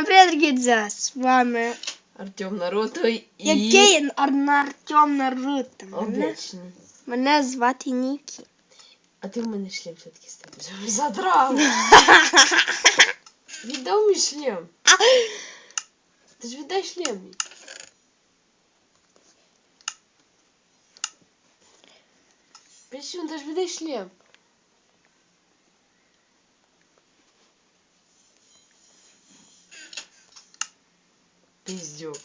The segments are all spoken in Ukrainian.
Привіт, Гідза, з вами Артем Наруто і... який Ар- Артем Наруто. Мене, Обичний. мене звати Нікі. А ти в мене шлем все-таки став. Задрав. Віддав мій шлем. Ти ж віддай шлем мій. Пісюн, ти ж віддай шлем. Пиздюк.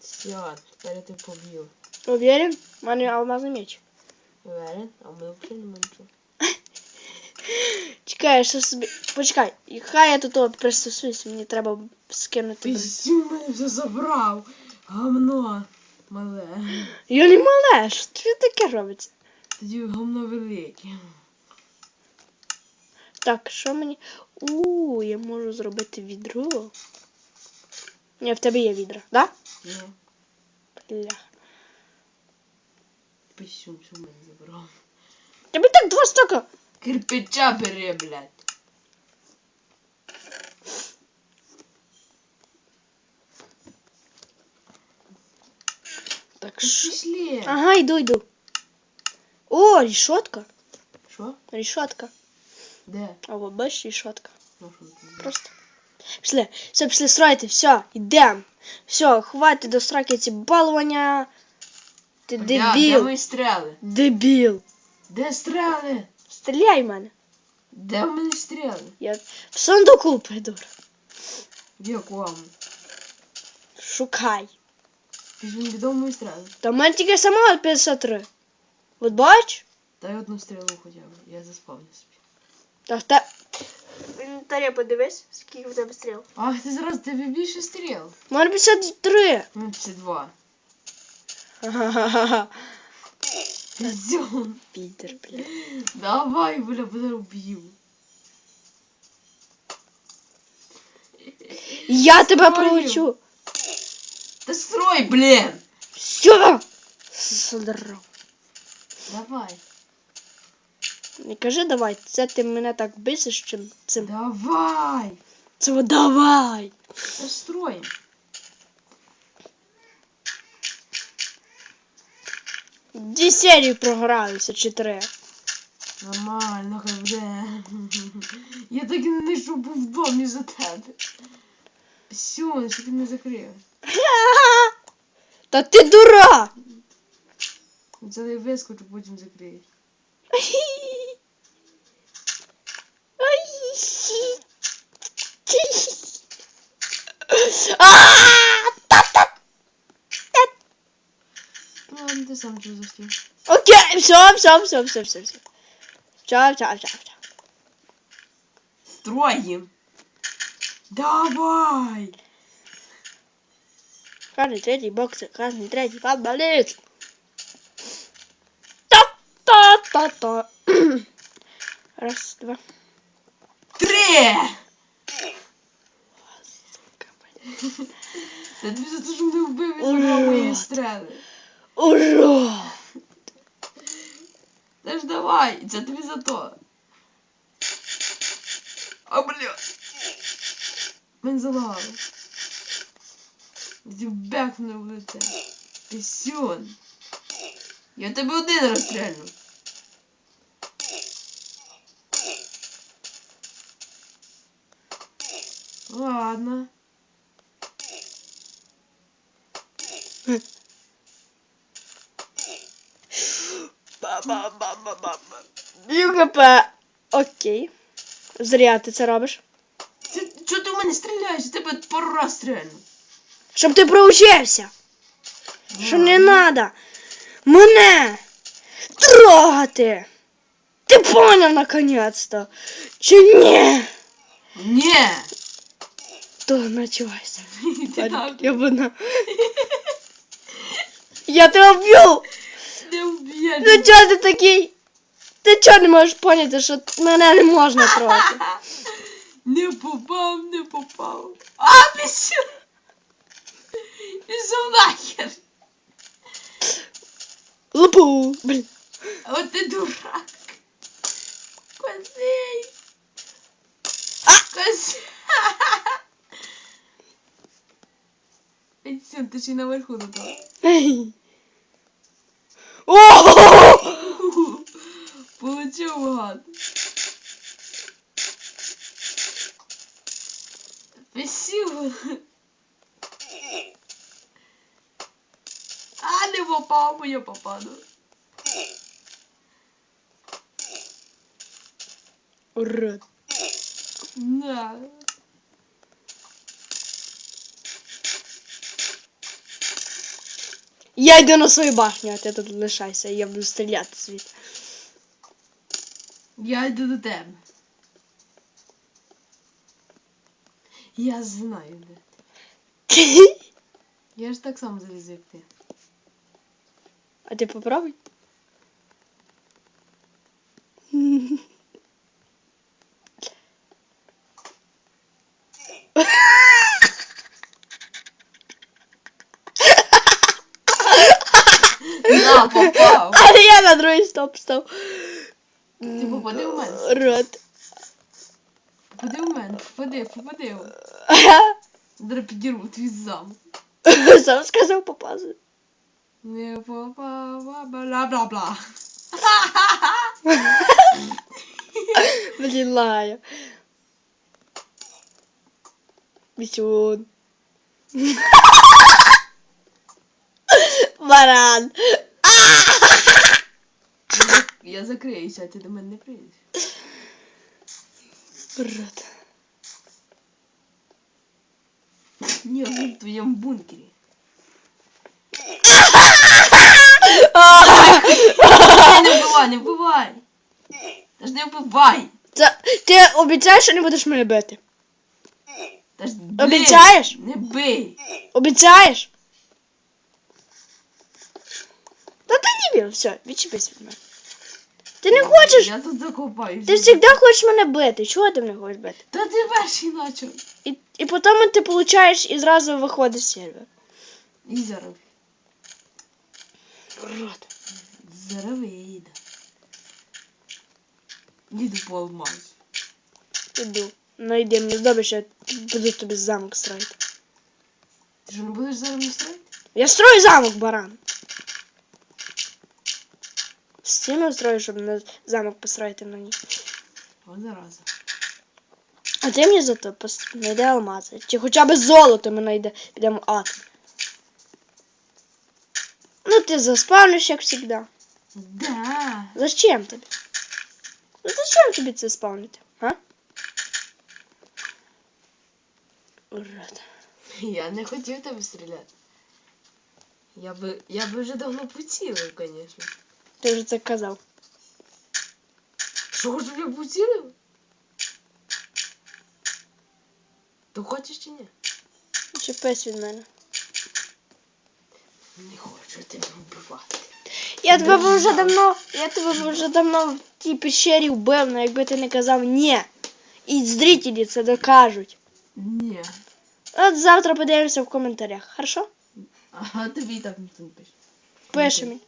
Все, тепер я тебе поб'ю. Уверен? У мене алмазний меч. Уверен? А ми взагалі не нічого. Чекай, я ще собі. Почекай, і хай я тут от пристосуюсь, мені треба скинути. Пиздюк мене все забрав. Гамно мале. Я не мале, що тобі таке робиться? Тоді гамно велике. Так, що мені. У, я можу зробити відро. Ні, в тебе є відра, да? Ні. Бля. Пиздюк, що мене забрав. Тебе так два стока. Кирпича бери, блядь. Так, Та що? Ага, йду, йду. О, рішотка. Що? Рішотка. Де? А вот бачиш, рішотка. Ну, що тут? Просто. Пішли, все, пішли строїти, все, йдем. Все, хватить до сраки ці балування. Ти Бля, Де дебіл. мої стріли? Дебіл. Де стріли? Стріляй в мене. Де в мене стріли? Я в сундуку придур. В якому? Шукай. Піжун відомо мої стріли. Та в мене тільки сама 53. От бач? Дай одну стрілу хоча б. Я заспавню собі. Та в те. В інвентарі подивись, скільки в тебе стріл. Ах, ти зараз тебе більше стріл. У мене 53. Ну, це два. Ха-ха-ха. Піздюн. Підер, бля. Давай, бля, бля, уб'ю. Я тебе Строю. проучу. Та строй, блін! Все. Содрав. Давай. Не кажи давай, це ти мене так бисиш чим цим. Давай! Це давай. Строй. Дві серії програлися чи три. Нормально, хай буде. Я так і не знайшов був в домі за тебе. Все, що ти мене закрив? Та ти дура! Це я вискочу, потім закриєш. А, та-та. Ну, ладно, ти сам чого застів. Окей, все, все, все, все, все, все. Все, все, все, все. Строїм. Давай! Кожний третій боксер, кожний третій футболіст. Та-та-та-та. Раз, два. Три! Та тобі за те, що мене вбив забрав мої Урод. стріли. Ура! Та ж давай, це тобі за то. А бля. Мен залагало. Тоді бекнув в лице. Пісюн. Я тебе один розстрельну. Ладно. Ба-ба-ба-ба-ба. ЮКП. Окей. Зря ти це робиш. Ти, чого ти в мене стріляєш? Тебе пару раз стрельну. Щоб ти проучився. Що не надо мене трогати. Ти поняв наконец-то? Чи ні? Ні! То так Я буду. Я тебе вб'ю! не вб'єш. Ну чого ти такий? Ти чого не можеш поняти, що мене не можна трогати? Не попав, не попав. А, пісю! Пішов нахер. Лупу! Блін. От ти дурак. Козей. Козей. Ей, ти ще й наверху до Спасибо. А, не попав, бо я попаду. Урод. Да. Я йду на свою башню, а ти тут лишайся, я буду стріляти звідти. Я йду до тебе. Я знаю, де. ти. Я ж так само залізу, як ти. А ти попробуй. На, попав! Але я на другий стоп став. Ти попади в мене. Урод. Попади в мене, попади, попади. Зараз підірву твій замок. Сам сказав попазу. Не попав, бла-бла-бла. Блін, лагаю. Місюн. Баран. Я закриюся, а ти до мене не прийдеш. Урод. Він в твоєму бункері. Ні, не вбивай, не вбивай! Та ж не вбивай! Це, ти обіцяєш, що не будеш мене бити? Та ж бий! Обіцяєш? Не бий! Обіцяєш? Та ти не вір, все, відчепись від мене. Ти не хочеш? Я тут закопаюсь. Ти завжди хочеш мене бити. Чого ти мене хочеш бити? Та ти перший начав. І, і потім ти получаєш і зразу виходить з сервер. І зараз. Урод. Зараз вийде. Їду по алмазу. Іду. Ну йди, мені що я буду тобі замок строїти. Ти що не будеш зараз не строїти? Я строю замок, баран. Стіну строю, щоб на замок построїти на ній. О, зараза. А ти мені зато знайди алмази. Чи хоча б золото ми знайде, підемо ад. Ну ти заспавниш, як завжди. Да. Зачем тобі? Ну зачем тобі це спавнити? А? Урод. Я не хотів тебе стріляти. Я би, я би вже давно поцілив, звісно. Ти вже це казав. Що ж я поцілив? То хочеш чи ні? Чепись від мене. Не хочу тебе вбивати. Я тебе б вже давно, я тебе б вже давно в тій пещері вбив, але якби ти не казав ні. І зрителі це докажуть. Ні. От завтра подивимося в коментарях. Хорошо? Ага, тобі і так ніхто не пише. Пиши мені.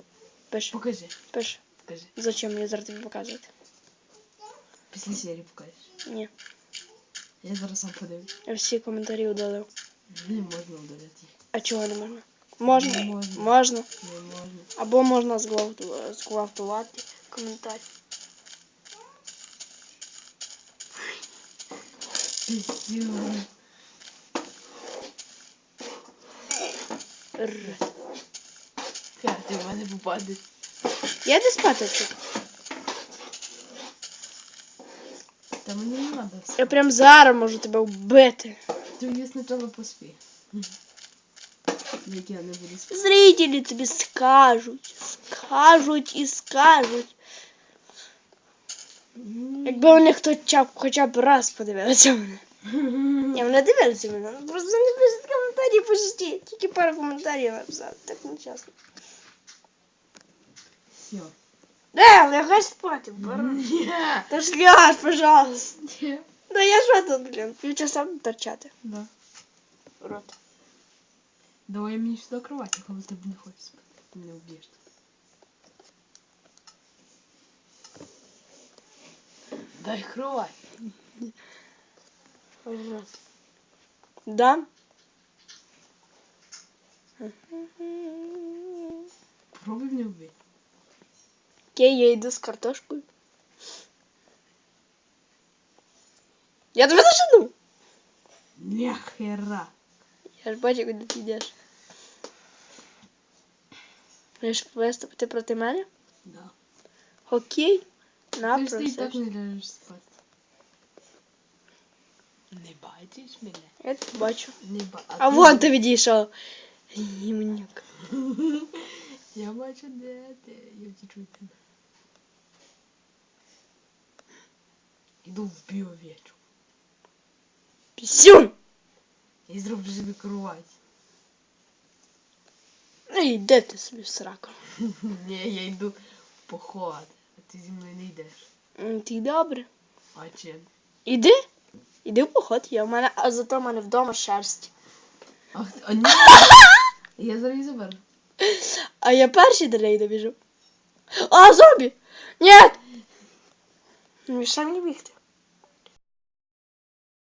Пиши, Покажи, пиши. покажи. Зачем мені зараз тобі показувати? Після серії покажеш. Ні. Я зараз сам подивлюсь. Я всі коментарі удалив. Не можна удаляти. А чого не можна? Можна. Не можна. Можна. Не можна. Або можна зґвалту- зґвалтувати коментар. Пиздюк. Р. Як в мене попаде? Я де спати тут. Та мені не треба все. Я прям зараз можу тебе вбити. Ти її спочатку поспі. Як я не буду спати. Зрителі тобі скажуть. Скажуть і скажуть. Якби вони хто ча- хоча б раз подивилися мене. Ні, вони дивилися мене. Просто не пишуть коментарі почти. Тільки пару коментарів написали. Так нечесно. Все. Да, лягай спати, баран. Ні. Та ж ляж, пожалуйста. Ні. Да я що тут, блін, півчаса буду торчати. Да. Рот. Давай мені сюди кровати, коли ти не хочеш спати. Ти мене вб'єш. Дай кровать. Да? Пробуй мене вбити. Окей, я йду з картошкою. Я тебе зажену. Ніхера. Я ж бачу, куди ти йдеш. Будеш виступити проти мене? Да. Окей. На, Ти ж ти і так не ляжеш спати. Не бачиш мене? Я тебе бачу. Не ба... А ти- вон ти відійшов. Гімнюк. Я бачу, де ти. Я втічу тебе. Іду вб'ю овечку. Пісюн! І зроблю собі кровать. Ну йди ти собі в сраку. Ні, я йду в поход. А ти зі мною не йдеш. М, Ти добре. А чим? Іди. Іди в поход, я в мене, а зато в мене вдома шерсть. Ах, ти- а ні. Я зараз її заберу. А я перший до неї добіжу. А, зомбі! Ні! Не мішай мені бігти.